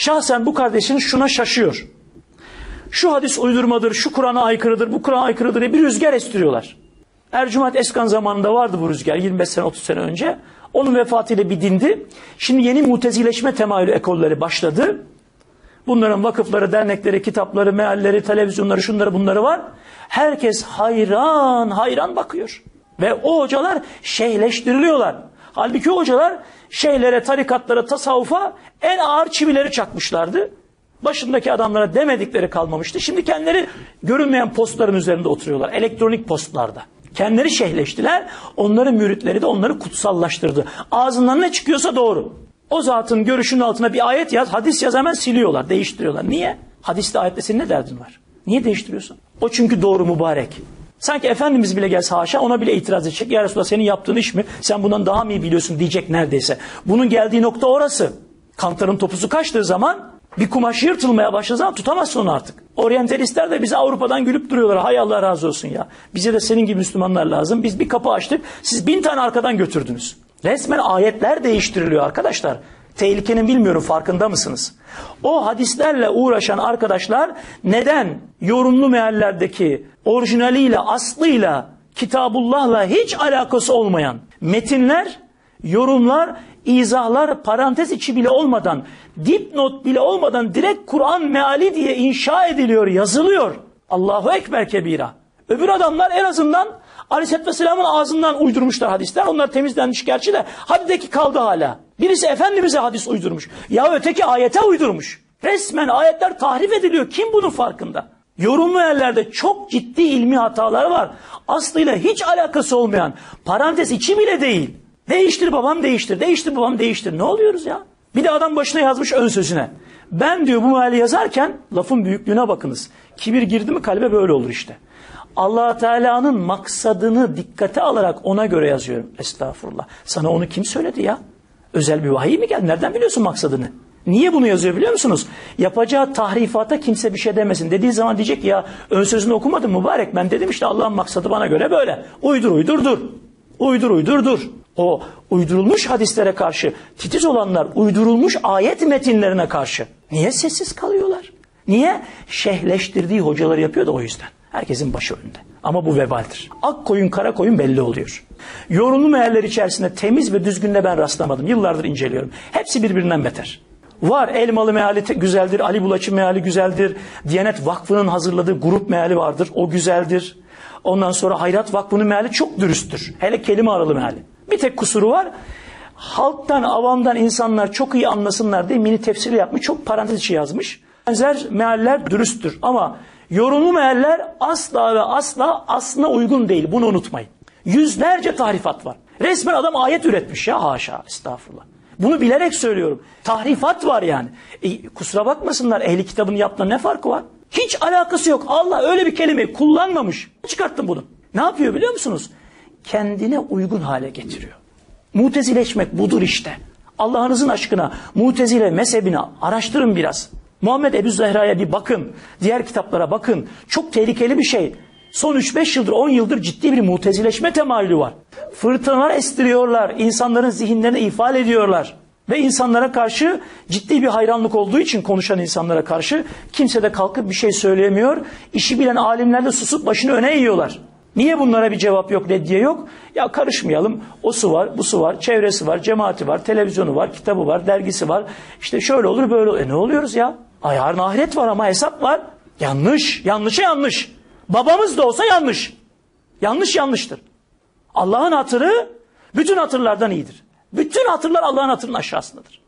şahsen bu kardeşiniz şuna şaşıyor. Şu hadis uydurmadır, şu Kur'an'a aykırıdır, bu Kur'an'a aykırıdır diye bir rüzgar estiriyorlar. Ercüment Eskan zamanında vardı bu rüzgar 25 sene 30 sene önce. Onun vefatıyla bir dindi. Şimdi yeni mutezileşme temayülü ekolleri başladı. Bunların vakıfları, dernekleri, kitapları, mealleri, televizyonları, şunları bunları var. Herkes hayran, hayran bakıyor. Ve o hocalar şeyhleştiriliyorlar. Halbuki hocalar şeyhlere, tarikatlara, tasavvufa en ağır çivileri çakmışlardı. Başındaki adamlara demedikleri kalmamıştı. Şimdi kendileri görünmeyen postların üzerinde oturuyorlar. Elektronik postlarda. Kendileri şeyhleştiler. Onların müritleri de onları kutsallaştırdı. Ağzından ne çıkıyorsa doğru. O zatın görüşünün altına bir ayet yaz, hadis yaz hemen siliyorlar, değiştiriyorlar. Niye? Hadiste ayette senin ne derdin var? Niye değiştiriyorsun? O çünkü doğru mübarek. Sanki Efendimiz bile gelse haşa ona bile itiraz edecek. Ya Resulallah senin yaptığın iş mi? Sen bundan daha mı iyi biliyorsun diyecek neredeyse. Bunun geldiği nokta orası. Kantarın topuzu kaçtığı zaman bir kumaş yırtılmaya başladığı zaman tutamazsın onu artık. Oryantalistler de bize Avrupa'dan gülüp duruyorlar. Hay Allah razı olsun ya. Bize de senin gibi Müslümanlar lazım. Biz bir kapı açtık. Siz bin tane arkadan götürdünüz. Resmen ayetler değiştiriliyor arkadaşlar. Tehlikenin bilmiyorum farkında mısınız? O hadislerle uğraşan arkadaşlar neden yorumlu meallerdeki orijinaliyle, aslıyla, Kitabullah'la hiç alakası olmayan metinler, yorumlar, izahlar parantez içi bile olmadan, dipnot bile olmadan direkt Kur'an meali diye inşa ediliyor, yazılıyor. Allahu Ekber kebira. Öbür adamlar en azından Aleyhisselatü Vesselam'ın ağzından uydurmuşlar hadisler. Onlar temizlenmiş gerçi de hadideki kaldı hala. Birisi Efendimiz'e hadis uydurmuş. Ya öteki ayete uydurmuş. Resmen ayetler tahrif ediliyor. Kim bunun farkında? Yorumlu yerlerde çok ciddi ilmi hatalar var. Aslıyla hiç alakası olmayan, parantez içi bile değil. Değiştir babam değiştir, değiştir babam değiştir. Ne oluyoruz ya? Bir de adam başına yazmış ön sözüne. Ben diyor bu meali yazarken lafın büyüklüğüne bakınız. Kibir girdi mi kalbe böyle olur işte allah Teala'nın maksadını dikkate alarak ona göre yazıyorum. Estağfurullah. Sana onu kim söyledi ya? Özel bir vahiy mi geldi? Nereden biliyorsun maksadını? Niye bunu yazıyor biliyor musunuz? Yapacağı tahrifata kimse bir şey demesin. Dediği zaman diyecek ya ön sözünü okumadın mübarek. Ben dedim işte Allah'ın maksadı bana göre böyle. Uydur uydur dur. Uydur uydur dur. O uydurulmuş hadislere karşı titiz olanlar uydurulmuş ayet metinlerine karşı. Niye sessiz kalıyorlar? Niye? Şehleştirdiği hocaları yapıyor da o yüzden. Herkesin başı önünde. Ama bu vebaldir. Ak koyun kara koyun belli oluyor. Yorumlu mealler içerisinde temiz ve düzgünde ben rastlamadım. Yıllardır inceliyorum. Hepsi birbirinden beter. Var elmalı meali güzeldir, Ali Bulaçı meali güzeldir. Diyanet Vakfı'nın hazırladığı grup meali vardır. O güzeldir. Ondan sonra Hayrat Vakfı'nın meali çok dürüsttür. Hele kelime aralı meali. Bir tek kusuru var. Halktan, avamdan insanlar çok iyi anlasınlar diye mini tefsiri yapmış. Çok parantez içi yazmış. Benzer mealler dürüsttür. Ama Yorumlu mealler asla ve asla aslına uygun değil. Bunu unutmayın. Yüzlerce tahrifat var. Resmen adam ayet üretmiş ya haşa estağfurullah. Bunu bilerek söylüyorum. Tahrifat var yani. E, kusura bakmasınlar ehli kitabın yaptığına ne farkı var? Hiç alakası yok. Allah öyle bir kelime kullanmamış. Çıkarttım bunu. Ne yapıyor biliyor musunuz? Kendine uygun hale getiriyor. Mutezileşmek budur işte. Allah'ınızın aşkına mutezile mezhebini araştırın biraz. Muhammed Ebu Zehra'ya bir bakın. Diğer kitaplara bakın. Çok tehlikeli bir şey. Son 3-5 yıldır 10 yıldır ciddi bir mutezileşme temayülü var. Fırtınalar estiriyorlar. insanların zihinlerini ifade ediyorlar. Ve insanlara karşı ciddi bir hayranlık olduğu için konuşan insanlara karşı kimse de kalkıp bir şey söyleyemiyor. İşi bilen alimler de susup başını öne eğiyorlar. Niye bunlara bir cevap yok, reddiye yok? Ya karışmayalım. O su var, bu su var, çevresi var, cemaati var, televizyonu var, kitabı var, dergisi var. İşte şöyle olur, böyle olur. E ne oluyoruz ya? Ay yarın ahiret var ama hesap var. Yanlış, yanlışa yanlış. Babamız da olsa yanlış. Yanlış yanlıştır. Allah'ın hatırı bütün hatırlardan iyidir. Bütün hatırlar Allah'ın hatırının aşağısındadır.